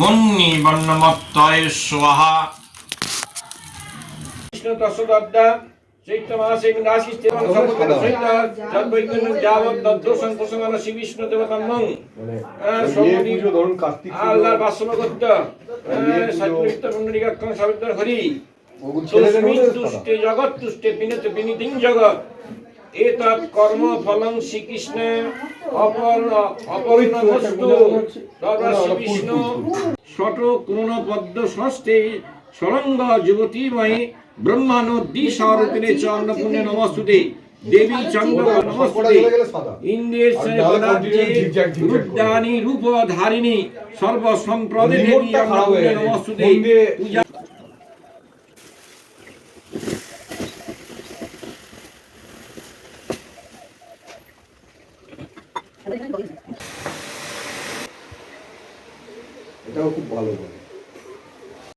মুন্নি বর্ণমত্তয় স্বাহা। কৃষ্ণ তসদদ্দা চৈত্র মাসে যাবৎ দর্শন প্রসঙ্গন শ্রী বিষ্ণু পুজো ধরুন কার্তিক আল্লাহর। সাত্বিক পুণ্ডরিকাক্ষণ সবিতর হরি জগৎ তুষ্টে বিনত বিনিতিং জগৎ। এতৎ কর্ম ফলং শ্রীকৃষ্ণ অপর অপরিণ বস্তু তদা শ্রী বিষ্ণু। ষট কোন পদ্ম ষষ্ঠে সরঙ্গ যুবতীময়ী ব্রহ্মানদী স্বরূপিণে চ অন্নপূর্ণে নমস্তুতে। দেবী চন্দ্র নমস্তুতে। গেলে সাদা। ইন্দ্রের আর নাহলে এটাও খুব ভালো করে